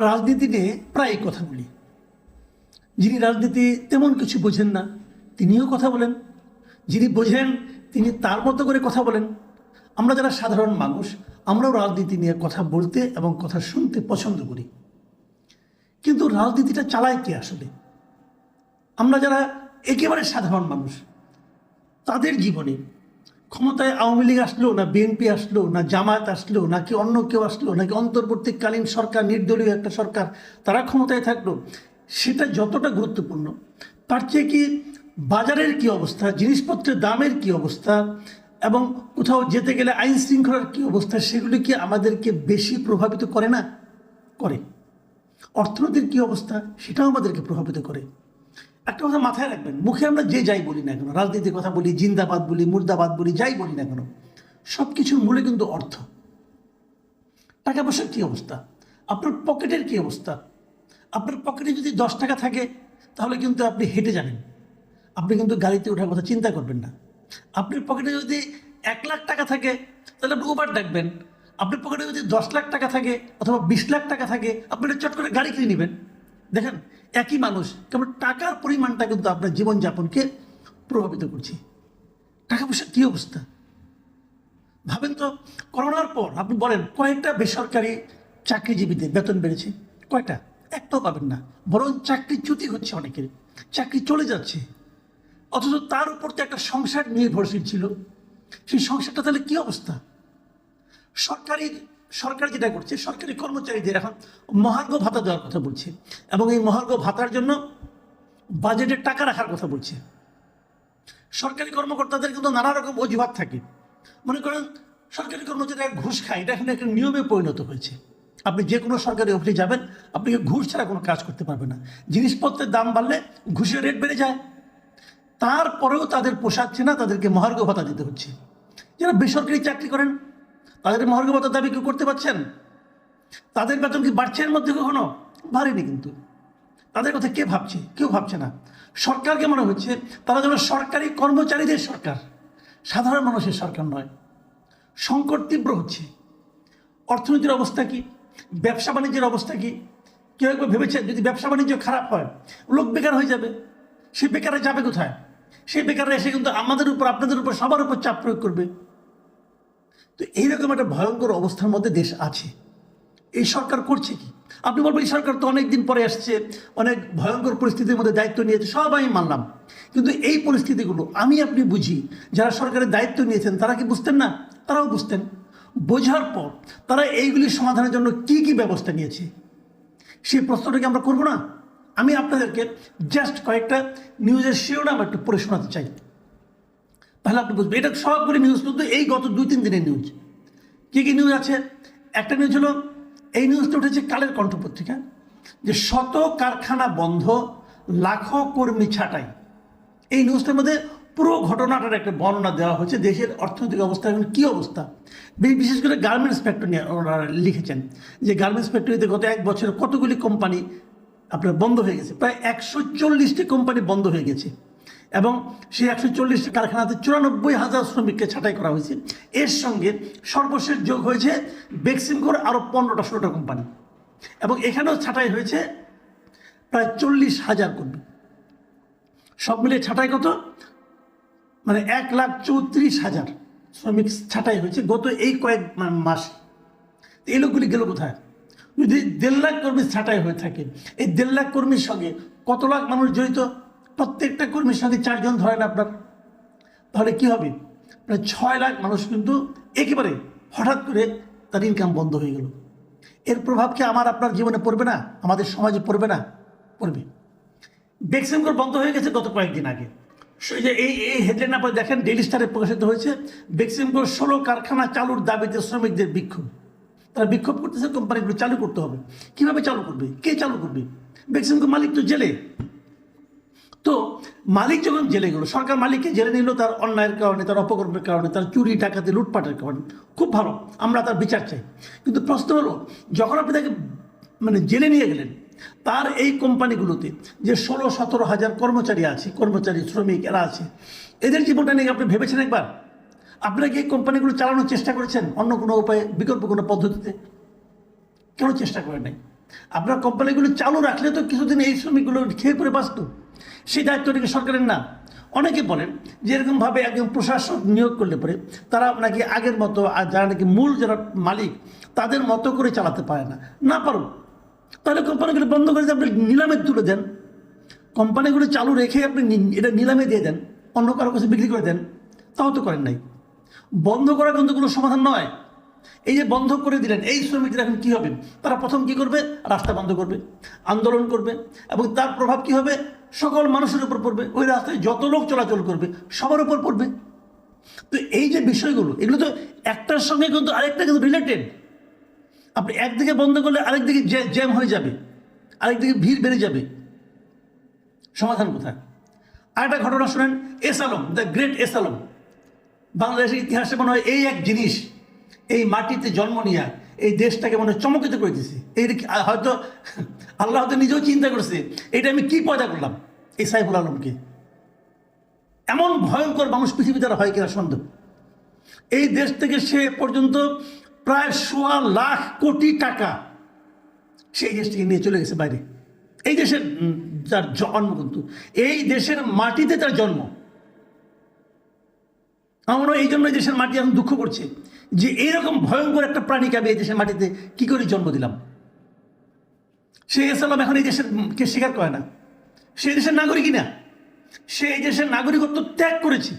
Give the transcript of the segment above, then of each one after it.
রাজনীতি নিয়ে প্রায় কথা বলি। যিনি রাজনীতি তেমন কিছু বোঝেন না, তিনিও কথা বলেন। যিনি বোঝেন, তিনি তার মতো করে কথা বলেন। আমরা যারা সাধারণ মানুষ, আমরাও রাজনীতি নিয়ে কথা বলতে এবং কথা শুনতে পছন্দ করি। কিন্তু রাজনীতিটা চালায় কে আসলে? আমরা যারা একেবারে সাধারণ মানুষ, তাদের জীবনে ক্ষমতায় আওয়ামী লীগ আসলো না বিএনপি আসলো না জামায়াত আসলো, নাকি অন্য কেউ আসলো, নাকি অন্তর্বর্তীকালীন সরকার, নির্দলীয় একটা সরকার, তারা ক্ষমতায় থাকল। সেটা যতটা গুরুত্বপূর্ণ, তার চেয়ে কি বাজারের কি অবস্থা, জিনিসপত্রের দামের কি অবস্থা, এবং কোথাও যেতে গেলে আইন শৃঙ্খলার কি অবস্থা, সেগুলি কি আমাদেরকে বেশি প্রভাবিত করে না? করে। অর্থনীতির কি অবস্থা, সেটাও আমাদেরকে প্রভাবিত করে। একটা কথা মাথায় রাখবেন, মুখে আমরা যে যাই বলি না কেন, রাজনীতির কথা বলি, জিন্দাবাদ বলি, মুর্দাবাদ বলি, যাই বলি না কেন সব কিছুর মূলে কিন্তু অর্থ। টাকা পয়সার কী অবস্থা? আপনার পকেটের কী অবস্থা? আপনার পকেটে যদি দশ টাকা থাকে, তাহলে কিন্তু আপনি হেঁটে যাবেন। আপনি কিন্তু গাড়িতে ওঠার কথা চিন্তা করবেন না। আপনার পকেটে যদি এক লাখ টাকা থাকে, তাহলে আপনি উবার ডাকবেন আপনার পকেটে যদি দশ লাখ টাকা থাকে, অথবা বিশ লাখ টাকা থাকে, আপনি চট করে গাড়ি কিনে নেবেন। দেখেন একই মানুষ। কেবল টাকার পরিমাণটা কিন্তু আপনার জীবনযাপনকে প্রভাবিত করছে। টাকা পয়সার কী অবস্থা? ভাবেন তো, করোনার পর আপনি বলেন কয়েকটা বেসরকারি চাকরিজীবীদের বেতন বেড়েছে? কয়টা? একটাও পাবেন না। বরং চাকরি চ্যুতি হচ্ছে অনেকের। চাকরি চলে যাচ্ছে। অথচ তার উপর তো একটা সংসার নির্ভরশীল ছিল। সেই সংসারটা তাহলে কী অবস্থা? সরকারি সরকার যেটা করছে, সরকারি কর্মচারীদের এখন মহার্ঘ ভাতা দেওয়ার কথা বলছে এবং এই মহার্ঘ ভাতার জন্য বাজেটে টাকা রাখার কথা বলছে। সরকারি কর্মকর্তাদের কিন্তু নানা রকম অজুহাত থাকে। মনে করেন, সরকারি কর্মচারীরা ঘুষ খায়, এটা এখন একটা নিয়মে পরিণত হয়েছে। আপনি যে কোনো সরকারি অফিসে যাবেন, আপনি ঘুষ ছাড়া কোনো কাজ করতে পারবেন না। জিনিসপত্রের দাম বাড়লে ঘুষের রেট বেড়ে যায়। তারপরেও তাদের পোষাচ্ছে না, তাদেরকে মহার্ঘ ভাতা দিতে হচ্ছে। যারা বেসরকারি চাকরি করেন তাদের মহার্ঘ ভাতার দাবি কেউ করতে পারছেন? তাদের বেতন কি বাড়ছে এর মধ্যে কখনো? বাড়েনি কিন্তু। তাদের কথা কে ভাবছে? কেউ ভাবছে না। সরকারকে মনে হচ্ছে তারা যেন সরকারি কর্মচারীদের সরকার। সাধারণ মানুষের সরকার নয়। সংকট তীব্র হচ্ছে। অর্থনীতির অবস্থা কি? ব্যবসা বাণিজ্যের অবস্থা কি? কেউ একবার ভেবেছেন যদি ব্যবসা বাণিজ্য খারাপ হয়, লোক বেকার হয়ে যাবে। সে বেকারে যাবে কোথায়? সেই বেকাররা এসে কিন্তু আমাদের উপর, আপনাদের উপর, সবার উপর চাপ প্রয়োগ করবে। তো এইরকম একটা ভয়ঙ্কর অবস্থার মধ্যে দেশ আছে। এই সরকার করছে কি? আপনি বলবেন, এই সরকার তো অনেক দিন পরে আসছে, অনেক ভয়ঙ্কর পরিস্থিতির মধ্যে দায়িত্ব নিয়েছে, সব আমি মানলাম। কিন্তু এই পরিস্থিতিগুলো আমি আপনি বুঝি, যারা সরকারের দায়িত্ব নিয়েছেন, তারা কি বুঝতেন না? তারাও বুঝতেন। বোঝার পর তারা এইগুলি সমাধানের জন্য কি কি ব্যবস্থা নিয়েছে? সেই প্রশ্নটাকে আমরা করব না? আমি আপনাদেরকে জাস্ট কয়েকটা নিউজের শিরোনাম একটু পড়ে শোনাতে চাই। তাহলে আপনি বুঝবেন, এটা সবগুলি নিউজ কিন্তু এই গত দুই, তিন দিনের নিউজ কী কী নিউজ আছে? একটা নিউজ হলো, এই নিউজটা উঠেছে কালের কণ্ঠ পত্রিকা যে শত কারখানা বন্ধ, লাখো কর্মী ছাঁটাই। এই নিউজটার মধ্যে পুরো ঘটনাটার একটা বর্ণনা দেওয়া হয়েছে, দেশের অর্থনৈতিক অবস্থা এখন কী অবস্থা। বিশেষ করে গার্মেন্টস ফ্যাক্টরি নিয়ে ওনারা লিখেছেন, যে গার্মেন্টস ফ্যাক্টরিতে গত এক বছরে কতগুলি কোম্পানি আপনার বন্ধ হয়ে গেছে? প্রায় একশো চল্লিশটি কোম্পানি বন্ধ হয়ে গেছে। এবং সেই একশো চল্লিশটি কারখানাতে চুরানব্বই হাজার শ্রমিককে ছাঁটাই করা হয়েছে। এর সঙ্গে সর্বশেষ যোগ হয়েছে বেক্সিমকোর আরও পনেরোটা ষোলোটা কোম্পানি। এবং এখানেও ছাঁটাই হয়েছে প্রায় চল্লিশ হাজার কর্মী। সব মিলিয়ে ছাঁটাই কত? মানে এক লাখ চৌত্রিশ হাজার শ্রমিক ছাঁটাই হয়েছে গত এই কয়েক মাসে। এই লোকগুলি গেল কোথায়? যদি দেড় লাখ কর্মী ছাঁটাই হয়ে থাকে, এই দেড় লাখ কর্মীর সঙ্গে কত লাখ মানুষ জড়িত? প্রত্যেকটা কর্মীর সঙ্গে চারজন ধরেন আপনার। তাহলে কি হবে? প্রায় ছয় লাখ মানুষ কিন্তু একেবারে হঠাৎ করে তার ইনকাম বন্ধ হয়ে গেল। এর প্রভাব কি আমার আপনার জীবনে পড়বে না? আমাদের সমাজে পড়বে না? পড়বে। বেক্সিমকোর বন্ধ হয়ে গেছে গত কয়েকদিন আগে। যে এই এই হেডলাইন আপনারা দেখেন ডেইলি স্টারে প্রকাশিত হয়েছে বেক্সিমকোর ষোলো কারখানা চালুর দাবিতে শ্রমিকদের বিক্ষোভ। তারা বিক্ষোভ করতেছে, কোম্পানিগুলো চালু করতে হবে। কীভাবে চালু করবে? কে চালু করবে? বেক্সিমকো মালিক তো জেলে। তো মালিক যখন জেলে গেল, সরকার মালিককে জেলে নিল তার অন্যায়ের কারণে, তার অপকর্মের কারণে, তার চুরি, ডাকাতি, লুটপাটের কারণে। খুব ভালো, আমরা তার বিচার চাই। কিন্তু প্রশ্ন হলো, যখন আপনি তাকে মানে জেলে নিয়ে গেলেন, তার এই কোম্পানিগুলোতে যে ষোলো, সতেরো হাজার কর্মচারী আছে, কর্মচারী, শ্রমিক, এরা আছে, এদের জীবনটা নিয়ে আপনি ভেবেছেন একবার? আপনারা কি এই কোম্পানিগুলো চালানোর চেষ্টা করেছেন অন্য কোনো উপায়ে, বিকল্প কোনো পদ্ধতিতে? কেন চেষ্টা করেন নাই? আপনার কোম্পানিগুলো চালু রাখলে তো কিছুদিন এই শ্রমিকগুলো খেয়ে পরে বাঁচত। সেই দায়িত্বটা কি সরকারের না? অনেকে বলেন যে এরকমভাবে একজন প্রশাসক নিয়োগ করলে পরে তারা নাকি আগের মতো আর যারা নাকি মূল যারা মালিক, তাদের মতো করে চালাতে পারে না। না পারুন তাহলে কোম্পানিগুলো বন্ধ করে আপনি নিলামে তুলে দেন। কোম্পানিগুলো চালু রেখে আপনি এটা নিলামে দিয়ে দেন, অন্য কারও কাছে বিক্রি করে দেন, তাও তো করেন নাই। বন্ধ করা কিন্তু কোনো সমাধান নয়। এই যে বন্ধ করে দিলেন, এই শ্রমিকরা এখন কী হবে? তারা প্রথম কি করবে? রাস্তা বন্ধ করবে, আন্দোলন করবে এবং তার প্রভাব কি হবে? সকল মানুষের উপর পড়বে, ওই রাস্তায় যত লোক চলাচল করবে, সবার উপর পড়বে। তো এই যে বিষয়গুলো, এগুলো তো একটার সঙ্গে কিন্তু আরেকটা কিন্তু রিলেটেড আপনি একদিকে বন্ধ করলে আরেকদিকে জ্যাম হয়ে যাবে, আরেকদিকে ভিড় বেড়ে যাবে। সমাধান কোথায়? আরেকটা ঘটনা শোনেন, S Alam, the great S Alam. বাংলাদেশের ইতিহাসে মনে হয় এই এক জিনিস, এই মাটিতে জন্ম নিয়ে এই দেশটাকে মনে চমকিত করে দিছে। এই হয়তো আল্লাহ হয়তো নিজেও চিন্তা করছে এটা আমি কি পয়দা করলাম? এই সাইফুল আলমকে। এমন ভয়ঙ্কর মানুষ পৃথিবীতে আর হয় কিনা সন্দেহ। এই দেশ থেকে সে পর্যন্ত প্রায় সোয়া লাখ কোটি টাকা সেই দেশ থেকে নিয়ে চলে গেছে বাইরে। এই দেশের যার জন্ম কিন্তু। এই দেশের মাটিতে তার জন্ম। আমার মনে হয় এই জন্য দেশের মাটি এখন দুঃখ করছে, যে এইরকম ভয়ঙ্কর একটা প্রাণীকে আমি এই দেশের মাটিতে কি করে জন্ম দিলাম? সে ইসলাম এখন এই দেশের কে স্বীকার করে না। সে দেশের নাগরিকই না। সে এই দেশের নাগরিকত্ব ত্যাগ করেছে।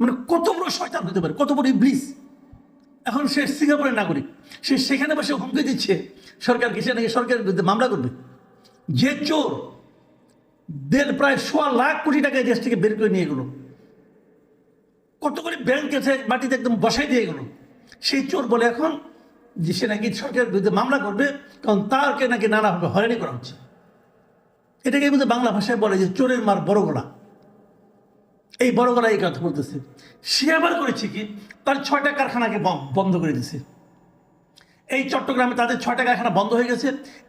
মানে কত বড় শয়তান হতে পারে, কত বড় ব্রিজ এখন সে সিঙ্গাপুরের নাগরিক। সে সেখানে বসে হুমকি দিচ্ছে, সরকারকে, সে নাকি সরকারের বিরুদ্ধে মামলা করবে। যে চোর দেড় প্রায় সোয়া লাখ কোটি টাকা দেশ থেকে বের করে নিয়ে গেলো। কত করে ব্যাংক এসে মাটিতে একদম বসাই দিয়ে গেলো। সেই চোর বলে, এখন যে সে নাকি সরকারের বিরুদ্ধে মামলা করবে, কারণ তারকে নাকি নানাভাবে হয়রানি করা হচ্ছে। এটাকে কিন্তু বাংলা ভাষায় বলে যে, চোরের মার বড় গলা। এই বড় গলা এই কথা বলতেছে। সে আবার করেছে কি, তার ছয়টা কারখানাকে বন্ধ করে দিছে। এই চট্টগ্রামে তাদের ছয়টা কারখানা বন্ধ হয়ে গেছে।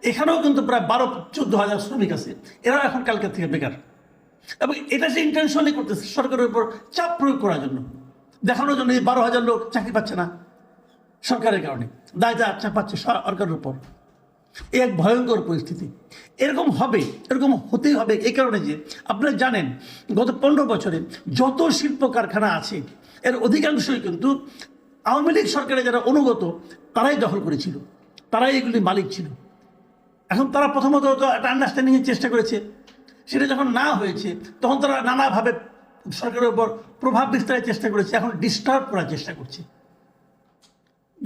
এখানেও কিন্তু প্রায় বারো চোদ্দ হাজার শ্রমিক আছে। এরাও এখন কালকের থেকে বেকার। এবং এটা সে ইন্টেনশনালি করতেছে সরকারের উপর চাপ প্রয়োগ করার জন্য। দেখানোর জন্য এই বারো হাজার লোক চাকরি পাচ্ছে না সরকারের কারণে। দায়টা চাপ পাচ্ছে সরকারের উপর। এই এক ভয়ঙ্কর পরিস্থিতি। এরকম হবে, এরকম হতেই হবে এই কারণে যে আপনারা জানেন, গত পনেরো বছরে যত শিল্প কারখানা আছে, এর অধিকাংশই কিন্তু আওয়ামী লীগ সরকারের যারা অনুগত, তারাই দখল করেছিল। তারাই এগুলির মালিক ছিল। এখন তারা প্রথমত একটা আন্ডারস্ট্যান্ডিংয়ের চেষ্টা করেছে। সেটা যখন না হয়েছে, তখন তারা নানাভাবে সরকারের উপর প্রভাব বিস্তারের চেষ্টা করেছে, এখন ডিস্টার্ব করার চেষ্টা করছে।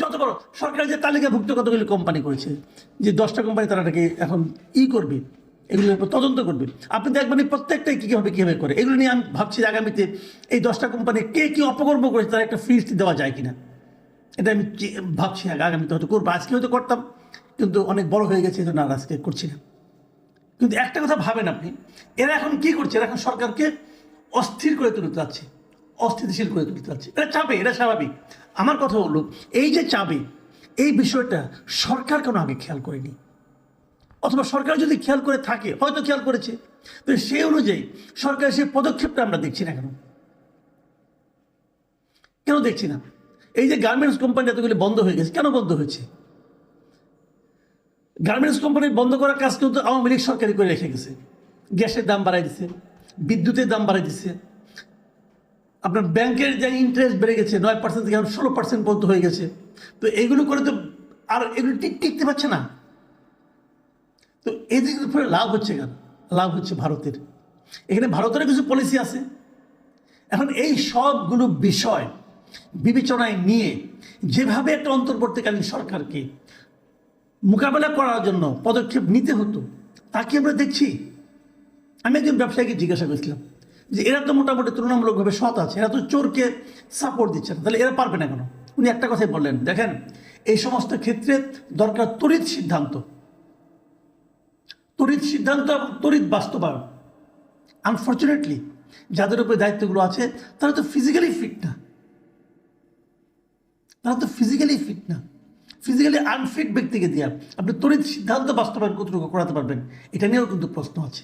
যত বড় সরকার যে তালিকাভুক্ত কতগুলি কোম্পানি করেছে, যে দশটা কোম্পানি তারা নাকি এখন ই করবে, এগুলোর উপর তদন্ত করবে। আপনি দেখবেন এই প্রত্যেকটাই কীভাবে কীভাবে করে। এগুলো নিয়ে আমি ভাবছি আগামীতে এই দশটা কোম্পানি কে কী অপকর্ম করেছে, তার একটা ফিস দেওয়া যায় কিনা। এটা আমি ভাবছি আগামীতে হয়তো করব। আজকে হয়তো করতাম, কিন্তু অনেক বড় হয়ে গেছে তো না আর আজকে করছি না। কিন্তু একটা কথা ভাবেন আপনি, এরা এখন কি করছে? এরা এখন সরকারকে অস্থির করে তুলতে যাচ্ছে অস্থিতিশীল করে তুলতে যাচ্ছে এটা চাপে এটা স্বাভাবিক। আমার কথা হলো, এই যে চাপে এই বিষয়টা সরকার কেন আগে খেয়াল করেনি? অথবা সরকার যদি খেয়াল করে থাকে, হয়তো খেয়াল করেছে, তো সেই অনুযায়ী সরকারের সেই পদক্ষেপটা আমরা দেখছি না কেন? কেন দেখছি না? এই যে গার্মেন্টস কোম্পানি এতগুলি বন্ধ হয়ে গেছে, কেন বন্ধ হয়েছে? গার্মেন্টস কোম্পানি বন্ধ করার কাজ কিন্তু আওয়ামী লীগ সরকারি করে রেখে গেছে। গ্যাসের দাম বাড়াই দিছে, বিদ্যুতের দাম বাড়াই দিছে। আপনার ব্যাংকের যে ইন্টারেস্ট বেড়ে গেছে, নয় পার্সেন্ট থেকে ষোলো পার্সেন্ট পর্যন্ত হয়ে গেছে। তো এগুলো করে তো আর এগুলো টিক টিকতে পারছে না। তো এদিকের উপরে লাভ হচ্ছে কেন? লাভ হচ্ছে ভারতের। এখানে ভারতের কিছু পলিসি আছে। এখন এই সবগুলো বিষয় বিবেচনায় নিয়ে যেভাবে একটা অন্তর্বর্তীকালীন সরকারকে মোকাবেলা করার জন্য পদক্ষেপ নিতে হতো, তাকে আমরা দেখছি। আমি একজন ব্যবসায়ীকে জিজ্ঞাসা করেছিলাম যে, এরা তো মোটামুটি তুলনামূলকভাবে সৎ আছে, এরা তো চোরকে সাপোর্ট দিচ্ছে না, তাহলে এরা পারবে না কেন? উনি একটা কথাই বললেন, দেখেন, এই সমস্ত ক্ষেত্রে দরকার তড়িৎ সিদ্ধান্ত। তড়িৎ সিদ্ধান্ত এবং তড়িৎ বাস্তবায়ন। আনফর্চুনেটলি যাদের উপরে দায়িত্বগুলো আছে, তারা তো ফিজিক্যালি ফিট না। তারা তো ফিজিক্যালি ফিট না। ফিজিক্যালি আনফিট ব্যক্তিকে দিয়ে আপনি তড়িৎ সিদ্ধান্ত বাস্তবায়ন কতটুকু করাতে পারবেন, এটা নিয়েও কিন্তু প্রশ্ন আছে।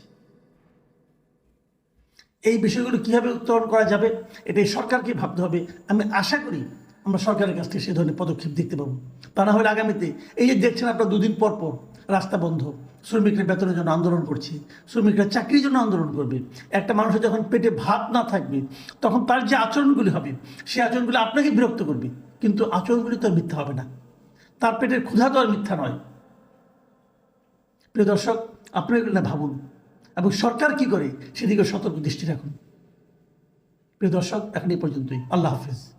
এই বিষয়গুলো কীভাবে উত্তরণ করা যাবে এটাই সরকারকে ভাবতে হবে। আমি আশা করি আমরা সরকারের কাছ থেকে সে ধরনের পদক্ষেপ দেখতে পাবো। তা না হলে আগামীতে এই যে দেখছেন আপনার দুদিন পর পর রাস্তা বন্ধ, শ্রমিকরা বেতনের জন্য আন্দোলন করছে, শ্রমিকরা চাকরির জন্য আন্দোলন করবে। একটা মানুষের যখন পেটে ভাত না থাকবে, তখন তার যে আচরণগুলি হবে সেই আচরণগুলি আপনাকে বিরক্ত করবে। কিন্তু আচরণগুলি তো মিথ্যা হবে না। তার পেটের ক্ষুধা তো আর মিথ্যা নয়। প্রিয় দর্শক, আপনারা না ভাবুন। এবং সরকার কি করে? সেদিকে সতর্ক দৃষ্টি রাখুন। প্রিয় দর্শক, এখন এই পর্যন্তই। আল্লাহ হাফিজ।